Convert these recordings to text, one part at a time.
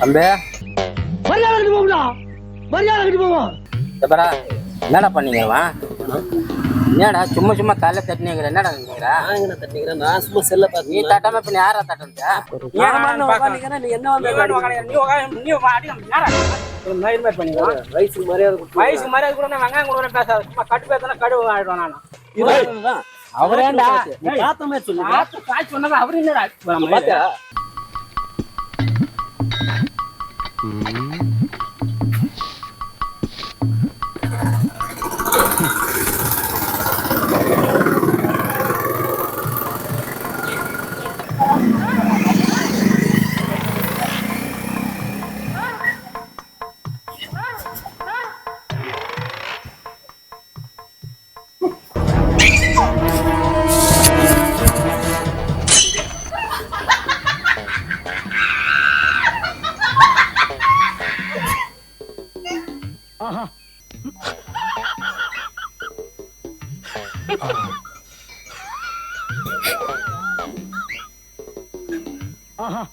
தம்பி. மரியாதை கட்டி போகுதா மரியாதை கட்டி போவோம். எப்பரா என்னடா பண்ணீங்கவா என்னடா சும்மா சும்மா தலை தட்டினீங்க என்னடா நீங்கிறா? நான் தட்டிக்கிறேன்? நான் சும்மா செல்ல நீ பார்த்தீங்க தட்டாம இப்ப நீ யாரா தட்டா நீ என்ன வயசுக்கு மரியாதை வயசுக்கு மரியாதை கூட நான் வெங்காயம் கூட பேசாத. சும்மா கட்டு பேசினா கடுவு ஆயிடும் நான் அவரேண்டா நீ பார்த்த மாதிரி சொல்லு பார்த்து காய்ச்சி சொன்னது அவரு என்னடா? பாத்தியா? ああ。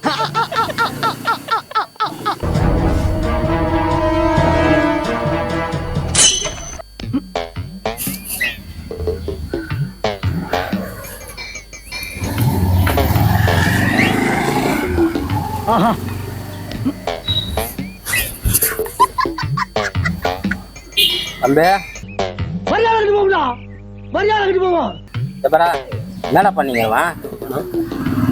Ha ha ha! தம்பி. மரியாதை கட்டி போகுதா மரியாதை கட்டி போவோம் எப்பரா என்னடா பண்ணீங்கவா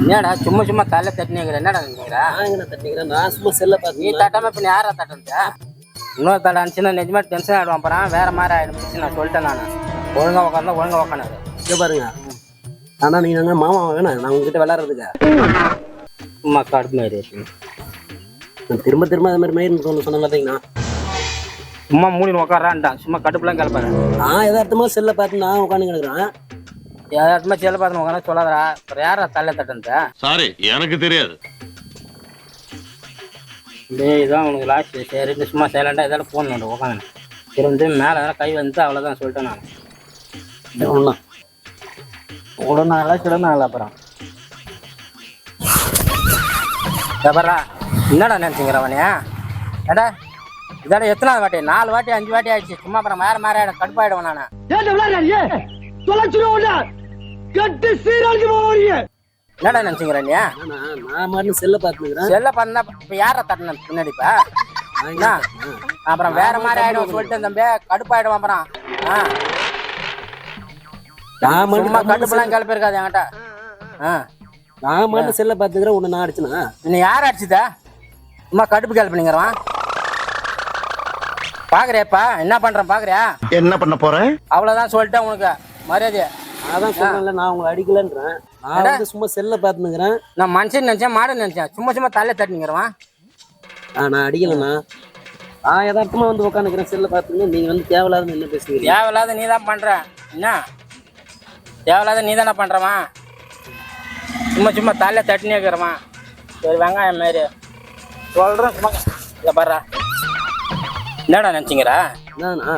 என்னடா சும்மா சும்மா தலை தட்டினீங்க என்னடா நீங்கிறா நான் தட்டிக்கிறேன்? நான் சும்மா செல்ல நீ தட்டாம இப்ப யாரா தட்டா இன்னொரு தடை அனுச்சுன்னா நிஜமா டென்ஷன் ஆயிடுவான் அப்புறம் வேற மாதிரி ஆயிடும் நான் சொல்லிட்டேன் நான். ஒழுங்கா உட்காந்தா ஒழுங்கா உட்காந்து இங்க பாருங்க. ஆனா நீங்க மாமா வேணாம் நான் உங்ககிட்ட விளையாடுறதுக்கு? சும்மா கடுப்பு மாதிரி இருக்கு. நான் திரும்ப திரும்ப அது மாதிரி மயிர்னு சொன்ன சொன்ன பார்த்தீங்கன்னா சும்மா மூடின்னு உட்காரான்ட்டான் சும்மா கடுப்புலாம் கிளப்பாரு நான் எதார்த்தமா செல்ல பார்த்து நான் உட்காந்து கிடக்குறேன். யாராச்சுமா செல்ல பார்த்து உட்காந்து சொல்லாதடா. அப்புறம் யாரா தலை தட்டன்ட்ட? சாரி எனக்கு தெரியாது. டேய் இதான் உனக்கு லாஸ்ட் சரி சும்மா சைலண்டாக எதாவது ஃபோன் பண்ண உட்காந்து திரும்ப மேலே எதனா கை வந்து அவ்வளோதான் சொல்லிட்டேன் நான். ஒன்றா உடனே கிடந்தா அப்புறம். எப்பறா என்னடா நினச்சிங்கிறவனே ஏடா இதாடா எத்தனாவது வாட்டி? நாலு வாட்டி அஞ்சு வாட்டி ஆயிடுச்சு. சும்மா அப்புறம் மாதிரி ஆயிடும். கடுப்பாயிடுவேன் நான் என்னடா நினச்சிங்கிற நீ? நான்? மாதிரி செல்ல பார்த்துக்கிறேன். செல்ல பண்ணா இப்போ யாரை தட்டின பின்னாடிப்பா என்ன? அப்புறம் வேற மாதிரி ஆயிடும் சொல்லிட்டு தம்பி கடுப்பாயிடுவான் அப்புறம். சும்மா மட்டும் கடுப்புலாம் கிளப்பிருக்காது என்கிட்ட. ஆ. நான் மட்டும் செல்ல பார்த்துக்கிறேன் உன்னை நான் அடிச்சுனா? நீ யார் அடிச்சுதா? சும்மா கடுப்பு கிளப்பினீங்கிறவன் பாக்குறியாப்பா? என்ன பண்றேன் பாக்குறியா? என்ன பண்ண போறேன் அவ்வளவுதான் சொல்லிட்டேன் உனக்கு. மரியாதையா? நான் தான் சொல்றேன்ல நான் உங்களை அடிக்கலன்றேன். நான் வந்து சும்மா செல்ல பார்த்துக்கிறேன் நான் மனுஷன் நினைச்சேன் மாடு நினைச்சேன். சும்மா சும்மா தலை தட்டிங்கிறவன் ஆ நான் அடிக்கலண்ணா. நான் யதார்த்தமா வந்து உட்காந்துக்கிறேன் செல்ல பார்த்துங்க நீங்க வந்து தேவையில்லாத என்ன பேசுவீங்க? தேவையில்லாத நீ தான் பண்ற. என்ன? தேவையில்லாத நீ தானே பண்றவன். சும்மா சும்மா தலை தட்டினே இருக்கிறவன். சரி வெங்காயம் மாரி. சொல்றேன் சும்மா. இதை பாடுறா என்னடா நினைச்சிங்கிறா? என்னண்ணா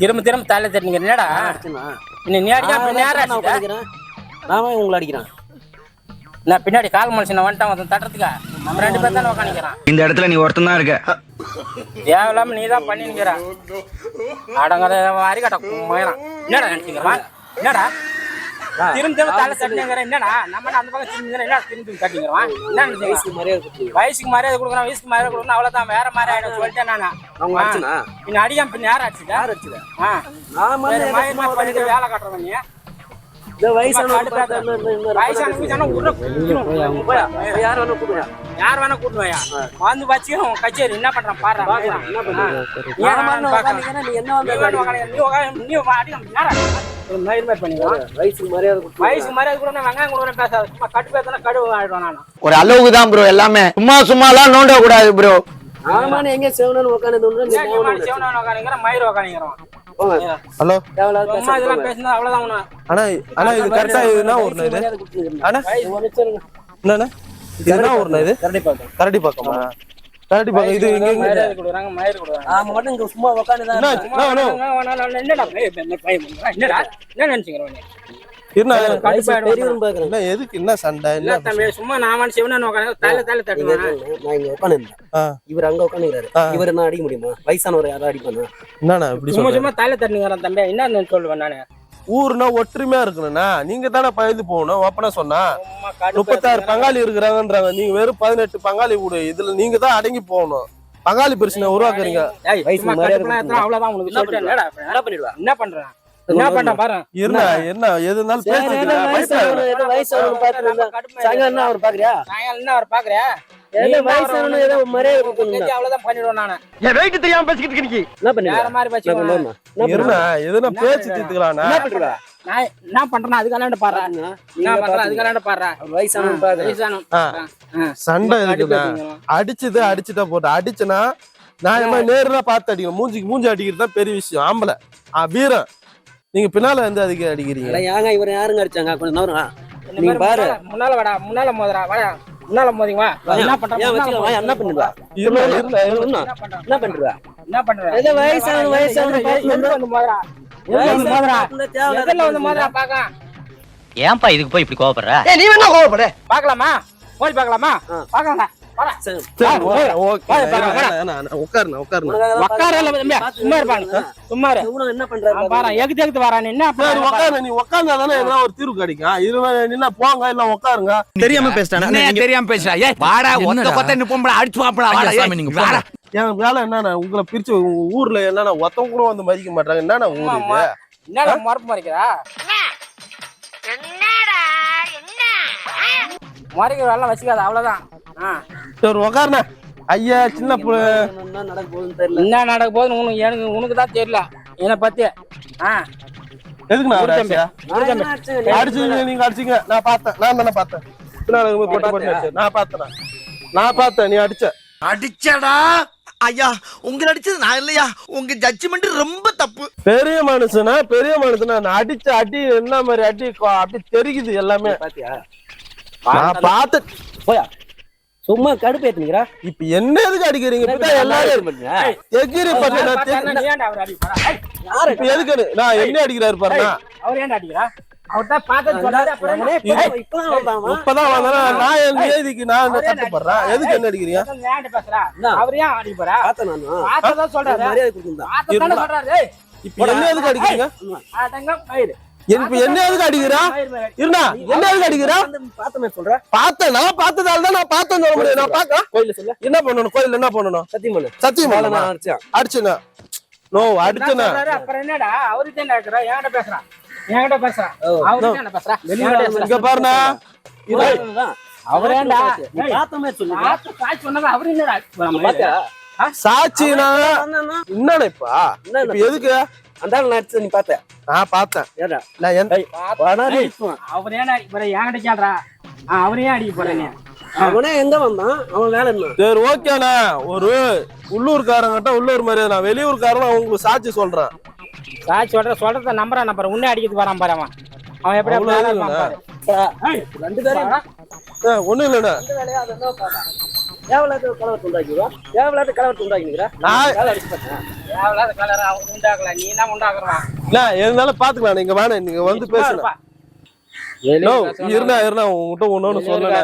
திரும்ப திரும்ப தலை தட்டிங்கிற என்னடா? அடிச்சுண்ணா. நீ நீ அடிக்க நான் நேரம் ஏன் உங்களை அடிக்கிறேன். நான் பின்னாடி கால் மனுஷன் வந்துட்டான் ஒருத்தன் தட்டுறதுக்கா? நம்ம ரெண்டு பேர் தானே உட்காந்துக்கிறான் இந்த இடத்துல நீ ஒருத்தன் தான் இருக்க. தேவையில்லாம நீ தான் பண்ணிக்கிற அடங்காத அறிக்கட்ட கும்மையறான் என்னடா நினைச்சுக்கிறவன் என்னடா? திரும்ப திரும்ப தலை தட்டிங்கிற என்னடா நம்ம என்ன அந்த பக்கம் திரும்பி என்ன திரும்பி என்ன வயசுக்கு மரியாதை வயசுக்கு மரியாதை வயசுக்கு மரியாதை கொடுக்கணும் அவ்வளவுதான் வேற மாதிரி ஆயிடும் சொல்லிட்டேன் நானு அவங்க அடிச்சுனா பின்ன அடிக்காம பின்ன யார் அடிச்சுட்டா யார் அடிச்சுதா ஆ நான் பண்ணிட்டு வேலை காட்டுறவன் நீ. யார் வேணா கூட்டு வாயா வந்து வச்சு கச்சேரி என்ன பண்றான் பாரு நீ என்ன நீ வந்து ஒரு சும்மா ஒரு அளவுக்கு தான் ப்ரோ எல்லாமே. சும்மா சும்மாலாம் நோண்ட கூடாது ப்ரோ ஆமாண்ணே எங்க செவனன்னு உட்காந்து ஹலோ. சும்மா இதெல்லாம் பேசினா அவ்வளவுதான் உன அண்ணா அண்ணா இது கரெக்டா இது. என்ன ஊர்ண்ணா இது அண்ணா. என்னண்ணா இது என்ன ஊர்ண்ணா இது? கரடி கரடி பக்கமா தாட்டி பாக்க இது இங்க இங்க மரியாதை கொடுக்குறாங்க மயிர் கொடுக்குறாங்க. ஆமா மட்டும் இங்க சும்மா என்ன எதுக்கு என்ன சண்டை என்ன சும்மா நான் சிவனு உட்காந்து தலை தலை தட்டுவேன் நான் இங்க உட்காந்துருந்தேன். இவர் அங்க உட்காந்துக்கிறாரு. இவர் என்ன அடிக்க முடியுமா? வயசானவர் யாரும் அடிப்பானா என்னண்ணா இப்படி சும்மா சும்மா தலை தட்டுங்கிறேன் தம்பி. என்ன சொல்லுவேன் நானு? ஊர்னா ஒற்றுமையா இருக்கணும்னா நீங்க தானே பயந்து போகணும் ஒப்பனை சொன்னா முப்பத்தாறு பங்காளி இருக்கிறாங்கன்றாங்க நீங்க வெறும் பதினெட்டு பங்காளி கூட இதுல நீங்க தான் அடங்கி போகணும். பங்காளி பிரச்சனை உருவாக்குறீங்க. வயசு என்ன பண்றேன் என்ன பண்றேன் பாரு? என்ன என்ன எது இருந்தாலும் என்ன அவர் பாக்குறியா? என்ன அவர் பாக்குறியா? என்ன மாதிரி பண்றேன் அவர் வயசானவனு பாக்குறேன் வயசானம். ஆ. ஆ. சண்டை இருக்குண்ணா. அடிச்சது அடிச்சுட்டா போட்டு. அடிச்சனா நான் நேர்ல பார்த்து அடிக்கணும். மூஞ்சிக்கு மூஞ்சி அடிக்கிறது தான் பெரிய விஷயம். ஆம்பளை. ஆ வீரம் நீங்க பின்னால வந்து அதுக்கு அடிக்கிறீங்க. அட ஏங்க இவர் யாருங்க அடிச்சாங்க? கொஞ்சம் நீங்க மாதிரி பாரு. முன்னால- முன்னால வாடா முன்னால மோதுறா வாடா. முன்னால மோதிங்க வா. என்ன பண்ற? என்ன இருண்ணா. என்ன என்ன பண்ற? என்ன என்ன பண்ற? ஏதோ வயசான வயசான வந்து பாக்க? ஏன்பா இதுக்கு போய் இப்படி கோவப்படுற? நீ வேணா கோவப்பட. பாக்கலாமா? மோதி பாக்கலாமா? பாக்கலாம்? தீர்வு கிடைக்கும். நின்னா போங்க, இல்ல உட்காருங்க. தெரியாம பேசிட்டானே தெரியாம பேசுறா. ஏ வாடா ஒத்த கொத்த நிப்போம்டா அடிச்சு வாப்படா நீங்க என் வேலை என்னண்ணா, உங்களை பிரிச்சு ஊர்ல என்னண்ணா, ஒருத்தவங்க கூட வந்து மதிக்க மாட்டாங்க. என்னண்ணா ஊரு இது? என்னடா மறப்பு மறைக்கிறா? மறைக்கிற வேலை வச்சுக்காத அவ்வளவுதான். ஆ. சரி. ஐயா சின்ன புள்ள. என்ன நடக்க போகுதுன்னு தெரியல என்ன நடக்க போகுதுன்னு உனக்கு எனக்கு உனக்கு தான் தெரியல. என்னை பத்தி. ஆ. எதுக்குண்ணா தம்பி. அடிச்சீங்க நீங்க அடிச்சீங்க. நான் பார்த்தேன். நான் தானே பார்த்தேன். இருக்கும்போது பொட்டு பொட்டு அடிச்சேன். நான் பார்த்தேன் நான் பார்த்தேன் நீ அடிச்ச. அடிச்சடா. ஐயா உங்க அடிச்சது நான் இல்லையா? உங்க ஜட்ஜ்மெண்ட் ரொம்ப தப்பு. பெரிய மனுஷனா பெரிய மனுஷனா நான் அடிச்ச அடி என்ன மாதிரி அடி அப்படி தெரிக்குது எல்லாமே. பாத்தியா? நான் பார்த்து போயா? சும்மா கடுப்பு ஏத்துனீங்களா இப்ப என்ன எதுக்கு அடிக்கிறீங்க? இப்பதான் எல்லாரும் எகிரி அடிப்பா யாரு இப்ப எதுக்கு நான் என்ன அடிக்கிறாரு பாருண்ணா? அவர் ஏன்டா அடிக்கிறா? இப்பதான் வந்தா நான் என் ஏதிக்கு நான் எதுக்கு என்ன அடிக்கிறீங்க? எதுக்கு? அவர் ஏன் அடிப்பறா சொல்றாரு. இப்ப என்ன எதுக்கு அடிக்கிறீங்க? என்ன எதுக்கு அடிக்கிறா? இருண்ணா என்ன எதுக்கு அடிக்கிறா? பார்த்தமே சொல்றேன். பார்த்தேன் நான் பார்த்ததால தான் நான் சொல்ல முடியும். நான் பார்க்க கோயில்ல சொல்லு. என்ன பண்ணணும்? கோயில்ல என்ன பண்ணணும்? சத்தியம் பண்ணு. சத்தியம்? நான் அடிச்சேன். அடிச்சுனா? நோ அடிச்சுனா சொல்றாரு, அப்புறம் என்னடா? அவரு தான் என்கிட்ட பேசுறான் என்கிட்ட பேசுறான் அவரு பேசுறான். இங்க நீ பார்த்தமே சொல்லு. பார்த்து சொன்னது அவரு என்னடா? சாட்சினா வந்தானா? என்னடா என்ன இப்ப எதுக்கு? அந்த அடிச்சதை நீ பார்த்த. நான் பார்த்தேன். ஏடா? நான். அவர் என்கிட்ட கேள்றா அவர் ஏன் அடிக்க போற நீ. அவனே எங்க வந்தான்? அவன் வேலை என்ன? சரி ஓகேண்ணா. ஒரு உள்ளூர்காரங்கிட்ட உள்ளூர் மரியாதை நான் வெளியூர்காரன் உங்களுக்கு சாட்சி சொல்றேன். சாட்சி சொல்ற சொல்றத நம்புறான் நம்புற உன்னே அடிக்கிறதுக்கு வரான் பாரு அவன். அவன் எப்படி. ரெண்டு பேரும் ஒண்ணும் இல்லைண்ணா. தேவையில்லாத கலவரத்தை உண்டாக்கிடுவா தேவையில்லாத கலவரத்தை உண்டாக்கிக்கிறா நான் வேலை அடிச்சு பார்த்தேன். தேவையில்லாத கலர் அவன் உண்டாக்கல நீ தான் உண்டாக்குறான் இல்ல இருந்தாலும் பாத்துக்கலாம் நீங்க வேணாம் நீங்க வந்து நோ இருந்தா இருந்தா உங்ககிட்ட ஒண்ணு சொல்லல.